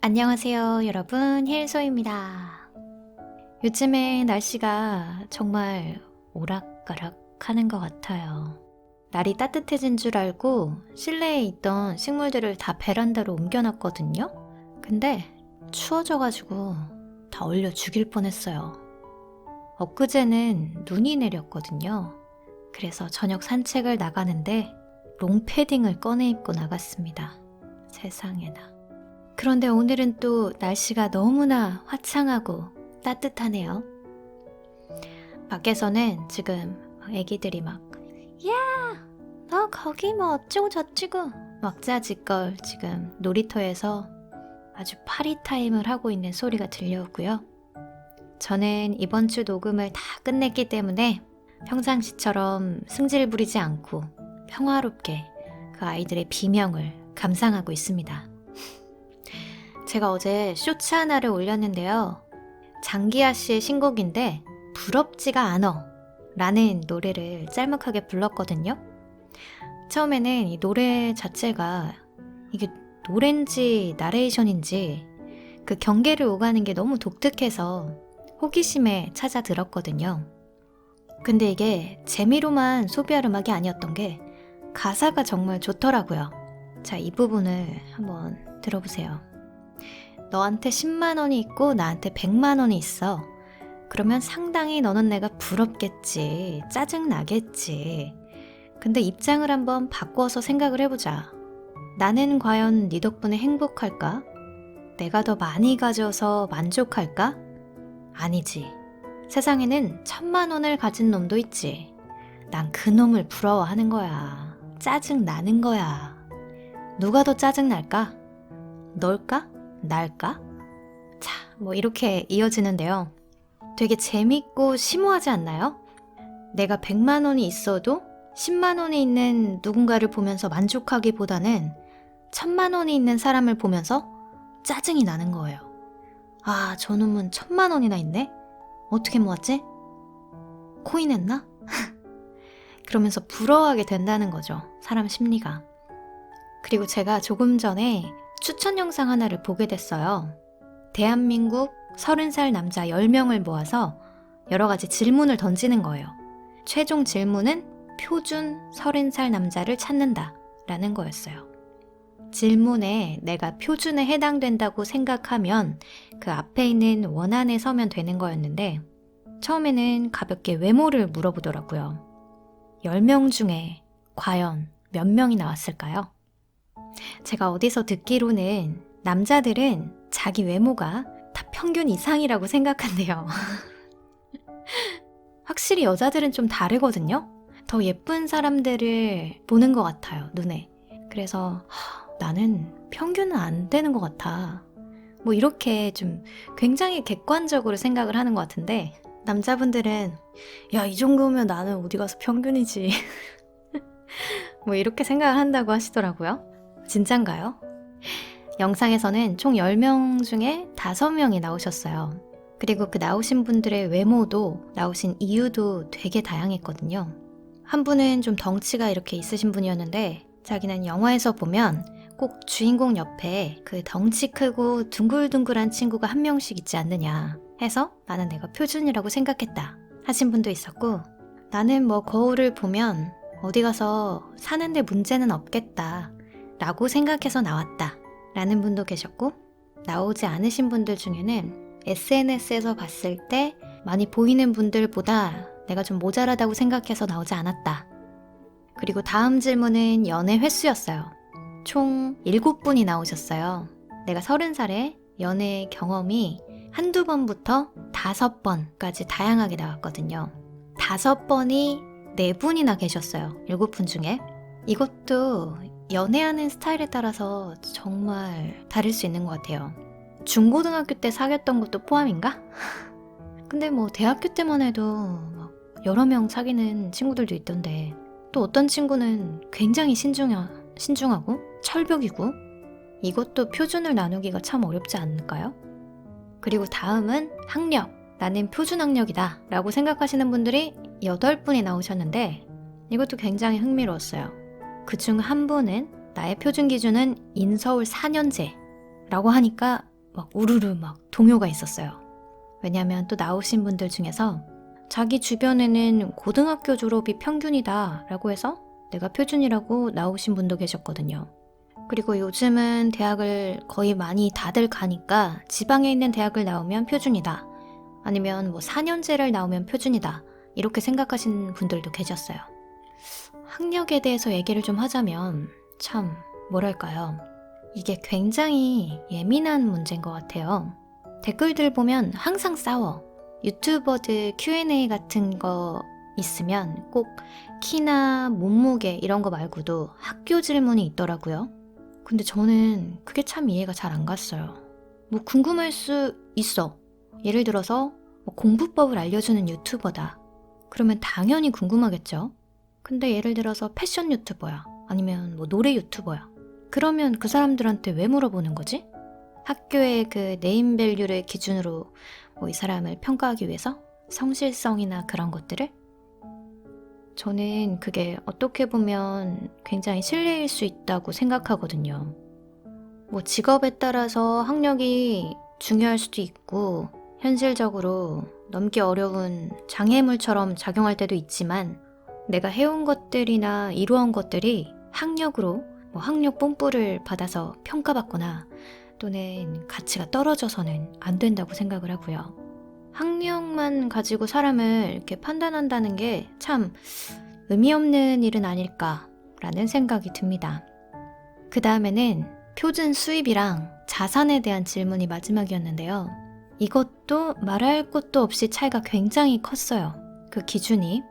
안녕하세요, 여러분. 힐소입니다. 요즘에 날씨가 정말 오락가락 하는 것 같아요. 날이 따뜻해진 줄 알고 실내에 있던 식물들을 다 베란다로 옮겨놨거든요. 근데 추워져가지고 다 얼려 죽일 뻔했어요. 엊그제는 눈이 내렸거든요. 그래서 저녁 산책을 나가는데 롱패딩을 꺼내 입고 나갔습니다. 세상에나. 그런데 오늘은 또 날씨가 너무나 화창하고 따뜻하네요. 밖에서는 지금 애기들이 막, 야! 너 거기 뭐 어쩌고 저쩌고 막 짜짓걸 지금 놀이터에서 아주 파리 타임을 하고 있는 소리가 들려오고요. 저는 이번 주 녹음을 다 끝냈기 때문에 평상시처럼 승질 부리지 않고 평화롭게 그 아이들의 비명을 감상하고 있습니다. 제가 어제 쇼츠 하나를 올렸는데요. 장기하 씨의 신곡인데 부럽지가 않어 라는 노래를 짤막하게 불렀거든요. 처음에는 이 노래 자체가 이게 노래인지 나레이션인지 그 경계를 오가는 게 너무 독특해서 호기심에 찾아 들었거든요. 근데 이게 재미로만 소비할 음악이 아니었던 게 가사가 정말 좋더라고요. 자, 이 부분을 한번 들어보세요. 너한테 10만 원이 있고 나한테 100만 원이 있어. 그러면 상당히 너는 내가 부럽겠지. 짜증 나겠지. 근데 입장을 한번 바꿔서 생각을 해보자. 나는 과연 네 덕분에 행복할까? 내가 더 많이 가져서 만족할까? 아니지. 세상에는 천만 원을 가진 놈도 있지. 난 그 놈을 부러워하는 거야. 짜증 나는 거야. 누가 더 짜증 날까? 널까? 날까? 자, 뭐 이렇게 이어지는데요. 되게 재밌고 심오하지 않나요? 내가 100만 원이 있어도 10만 원이 있는 누군가를 보면서 만족하기보다는 1000만 원이 있는 사람을 보면서 짜증이 나는 거예요. 아, 저놈은 천만 원이나 있네? 어떻게 모았지? 코인 했나? 그러면서 부러워하게 된다는 거죠. 사람 심리가. 그리고 제가 조금 전에 추천 영상 하나를 보게 됐어요. 대한민국 30살 남자 10명을 모아서 여러 가지 질문을 던지는 거예요. 최종 질문은 표준 30살 남자를 찾는다 라는 거였어요. 질문에 내가 표준에 해당된다고 생각하면 그 앞에 있는 원안에 서면 되는 거였는데 처음에는 가볍게 외모를 물어보더라고요. 10명 중에 과연 몇 명이 나왔을까요? 제가 어디서 듣기로는 남자들은 자기 외모가 다 평균 이상이라고 생각한대요. 확실히 여자들은 좀 다르거든요? 더 예쁜 사람들을 보는 것 같아요, 눈에. 그래서 하, 나는 평균은 안 되는 것 같아. 뭐 이렇게 좀 굉장히 객관적으로 생각을 하는 것 같은데 남자분들은 야, 이 정도면 나는 어디 가서 평균이지. 뭐 이렇게 생각을 한다고 하시더라고요. 진짠가요? 영상에서는 총 10명 중에 5명이 나오셨어요. 그리고 그 나오신 분들의 외모도 나오신 이유도 되게 다양했거든요. 한 분은 좀 덩치가 이렇게 있으신 분이었는데 자기는 영화에서 보면 꼭 주인공 옆에 그 덩치 크고 둥글둥글한 친구가 한 명씩 있지 않느냐 해서 나는 내가 표준이라고 생각했다 하신 분도 있었고 나는 뭐 거울을 보면 어디 가서 사는데 문제는 없겠다 라고 생각해서 나왔다 라는 분도 계셨고 나오지 않으신 분들 중에는 SNS에서 봤을 때 많이 보이는 분들보다 내가 좀 모자라다고 생각해서 나오지 않았다. 그리고 다음 질문은 연애 횟수였어요. 총 7분이 나오셨어요. 내가 30살에 연애 경험이 한두 번부터 다섯 번까지 다양하게 나왔거든요. 다섯 번이 네 분이나 계셨어요. 일곱 분 중에. 이것도 연애하는 스타일에 따라서 정말 다를 수 있는 것 같아요. 중고등학교 때 사귀었던 것도 포함인가? 근데 뭐 대학교 때만 해도 막 여러 명 사귀는 친구들도 있던데 또 어떤 친구는 굉장히 신중하, 신중하고 철벽이고 이것도 표준을 나누기가 참 어렵지 않을까요? 그리고 다음은 학력. 나는 표준 학력이다 라고 생각하시는 분들이 8분이 나오셨는데 이것도 굉장히 흥미로웠어요. 그 중 한 분은 나의 표준 기준은 인서울 4년제 라고 하니까 막 우르르 막 동요가 있었어요. 왜냐하면 또 나오신 분들 중에서 자기 주변에는 고등학교 졸업이 평균이다 라고 해서 내가 표준이라고 나오신 분도 계셨거든요. 그리고 요즘은 대학을 거의 많이 다들 가니까 지방에 있는 대학을 나오면 표준이다. 아니면 뭐 4년제를 나오면 표준이다. 이렇게 생각하시는 분들도 계셨어요. 학력에 대해서 얘기를 좀 하자면 참 뭐랄까요. 이게 굉장히 예민한 문제인 것 같아요. 댓글들 보면 항상 싸워. 유튜버들 Q&A 같은 거 있으면 꼭 키나 몸무게 이런 거 말고도 학교 질문이 있더라고요. 근데 저는 그게 참 이해가 잘 안 갔어요. 뭐 궁금할 수 있어. 예를 들어서 뭐 공부법을 알려주는 유튜버다. 그러면 당연히 궁금하겠죠? 근데 예를 들어서 패션 유튜버야. 아니면 뭐 노래 유튜버야. 그러면 그 사람들한테 왜 물어보는 거지? 학교의 그 네임밸류를 기준으로 뭐 이 사람을 평가하기 위해서? 성실성이나 그런 것들을? 저는 그게 어떻게 보면 굉장히 실례일 수 있다고 생각하거든요. 뭐 직업에 따라서 학력이 중요할 수도 있고, 현실적으로 넘기 어려운 장애물처럼 작용할 때도 있지만, 내가 해온 것들이나 이루어온 것들이 학력으로 뭐 학력 뽐뿌를 받아서 평가받거나 또는 가치가 떨어져서는 안 된다고 생각을 하고요. 학력만 가지고 사람을 이렇게 판단한다는 게 참 의미 없는 일은 아닐까라는 생각이 듭니다. 그 다음에는 표준 수입이랑 자산에 대한 질문이 마지막이었는데요. 이것도 말할 것도 없이 차이가 굉장히 컸어요. 그 기준이.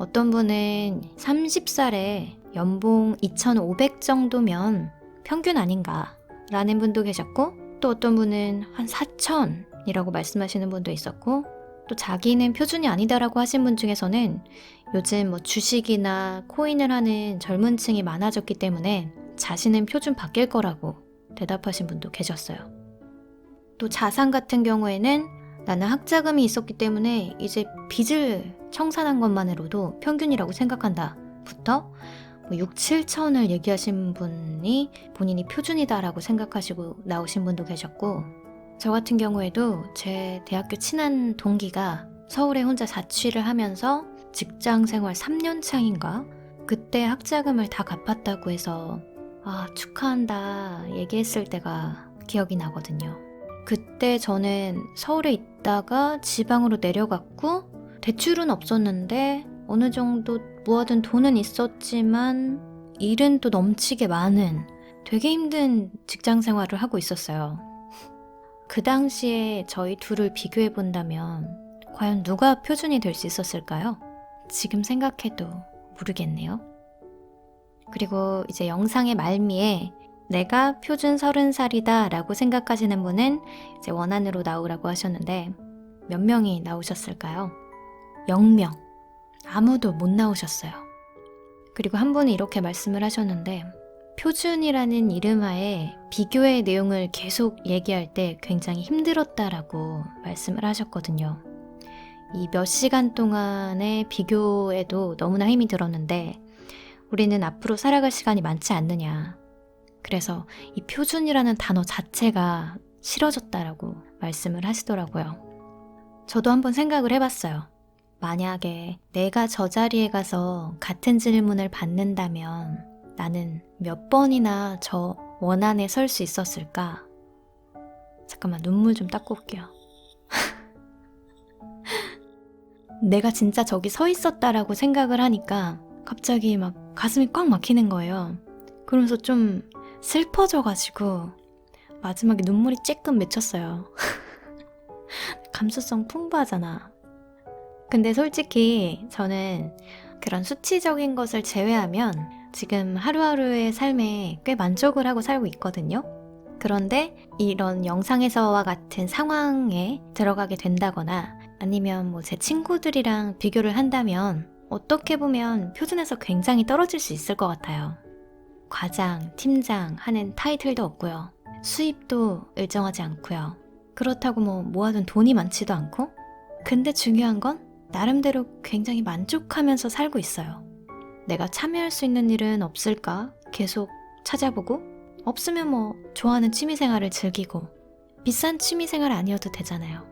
어떤 분은 30살에 연봉 2,500 정도면 평균 아닌가 라는 분도 계셨고 또 어떤 분은 한 4,000이라고 말씀하시는 분도 있었고 또 자기는 표준이 아니다라고 하신 분 중에서는 요즘 뭐 주식이나 코인을 하는 젊은 층이 많아졌기 때문에 자신은 표준 바뀔 거라고 대답하신 분도 계셨어요. 또 자산 같은 경우에는 나는 학자금이 있었기 때문에 이제 빚을 청산한 것만으로도 평균이라고 생각한다. 부터 뭐 6, 7천을 얘기하신 분이 본인이 표준이다라고 생각하시고 나오신 분도 계셨고 저 같은 경우에도 제 대학교 친한 동기가 서울에 혼자 자취를 하면서 직장 생활 3년 차인가 그때 학자금을 다 갚았다고 해서 아 축하한다 얘기했을 때가 기억이 나거든요. 그때 저는 서울에 있다가 지방으로 내려갔고 대출은 없었는데 어느 정도 모아둔 돈은 있었지만 일은 또 넘치게 많은 되게 힘든 직장 생활을 하고 있었어요. 그 당시에 저희 둘을 비교해 본다면 과연 누가 표준이 될 수 있었을까요? 지금 생각해도 모르겠네요. 그리고 이제 영상의 말미에 내가 표준 서른 살이다 라고 생각하시는 분은 이제 원안으로 나오라고 하셨는데 몇 명이 나오셨을까요? 0명. 아무도 못 나오셨어요. 그리고 한 분이 이렇게 말씀을 하셨는데 표준이라는 이름하에 비교의 내용을 계속 얘기할 때 굉장히 힘들었다라고 말씀을 하셨거든요. 이 몇 시간 동안의 비교에도 너무나 힘이 들었는데 우리는 앞으로 살아갈 시간이 많지 않느냐. 그래서 이 표준이라는 단어 자체가 싫어졌다라고 말씀을 하시더라고요. 저도 한번 생각을 해봤어요. 만약에 내가 저 자리에 가서 같은 질문을 받는다면 나는 몇 번이나 저 원안에 설 수 있었을까? 잠깐만 눈물 좀 닦고 올게요. 내가 진짜 저기 서 있었다라고 생각을 하니까 갑자기 막 가슴이 꽉 막히는 거예요. 그러면서 좀 슬퍼져가지고 마지막에 눈물이 쬐끔 맺혔어요. 감수성 풍부하잖아. 근데 솔직히 저는 그런 수치적인 것을 제외하면 지금 하루하루의 삶에 꽤 만족을 하고 살고 있거든요. 그런데 이런 영상에서와 같은 상황에 들어가게 된다거나 아니면 뭐 제 친구들이랑 비교를 한다면 어떻게 보면 표준에서 굉장히 떨어질 수 있을 것 같아요. 과장, 팀장 하는 타이틀도 없고요. 수입도 일정하지 않고요. 그렇다고 뭐 모아둔 돈이 많지도 않고. 근데 중요한 건 나름대로 굉장히 만족하면서 살고 있어요. 내가 참여할 수 있는 일은 없을까? 계속 찾아보고 없으면 뭐 좋아하는 취미 생활을 즐기고 비싼 취미생활 아니어도 되잖아요.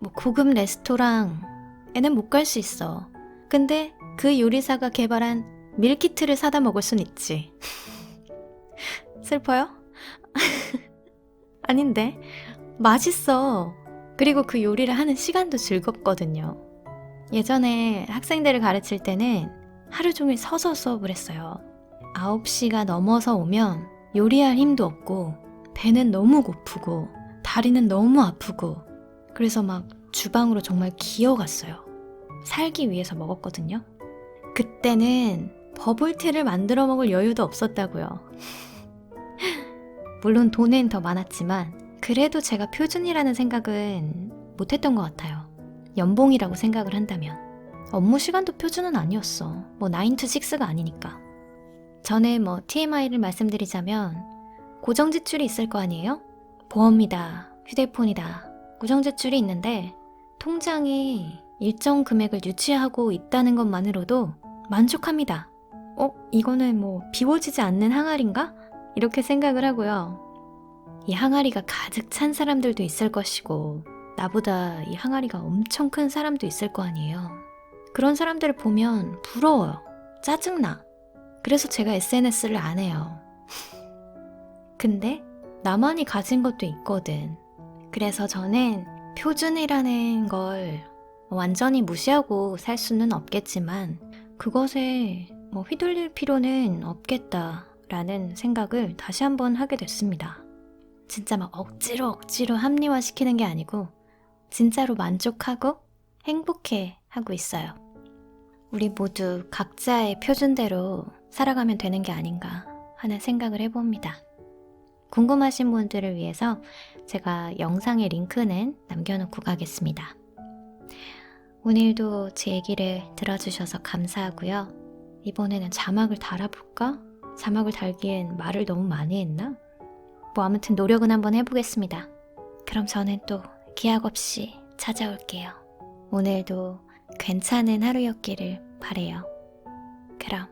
뭐 고급 레스토랑에는 못 갈 수 있어. 근데 그 요리사가 개발한 밀키트를 사다 먹을 순 있지. 슬퍼요? 아닌데. 맛있어. 그리고 그 요리를 하는 시간도 즐겁거든요. 예전에 학생들을 가르칠 때는 하루 종일 서서 수업을 했어요. 9시가 넘어서 오면 요리할 힘도 없고, 배는 너무 고프고, 다리는 너무 아프고, 그래서 막 주방으로 정말 기어갔어요. 살기 위해서 먹었거든요. 그때는 버블티를 만들어 먹을 여유도 없었다고요. 물론 돈은 더 많았지만 그래도 제가 표준이라는 생각은 못했던 것 같아요. 연봉이라고 생각을 한다면 업무 시간도 표준은 아니었어. 뭐 9 to 6가 아니니까. 전에 뭐 TMI를 말씀드리자면 고정 지출이 있을 거 아니에요? 보험이다, 휴대폰이다, 고정 지출이 있는데 통장에 일정 금액을 유치하고 있다는 것만으로도 만족합니다. 어, 이거는 뭐 비워지지 않는 항아리인가? 이렇게 생각을 하고요. 이 항아리가 가득 찬 사람들도 있을 것이고, 나보다 이 항아리가 엄청 큰 사람도 있을 거 아니에요. 그런 사람들을 보면 부러워요. 짜증나. 그래서 제가 SNS를 안 해요. 근데 나만이 가진 것도 있거든. 그래서 저는 표준이라는 걸 완전히 무시하고 살 수는 없겠지만 그것에 뭐 휘둘릴 필요는 없겠다 라는 생각을 다시 한번 하게 됐습니다. 진짜 막 억지로 억지로 합리화시키는 게 아니고 진짜로 만족하고 행복해 하고 있어요. 우리 모두 각자의 표준대로 살아가면 되는 게 아닌가 하는 생각을 해봅니다. 궁금하신 분들을 위해서 제가 영상의 링크는 남겨놓고 가겠습니다. 오늘도 제 얘기를 들어주셔서 감사하고요. 이번에는 자막을 달아볼까? 자막을 달기엔 말을 너무 많이 했나? 뭐 아무튼 노력은 한번 해보겠습니다. 그럼 저는 또 기약 없이 찾아올게요. 오늘도 괜찮은 하루였기를 바래요. 그럼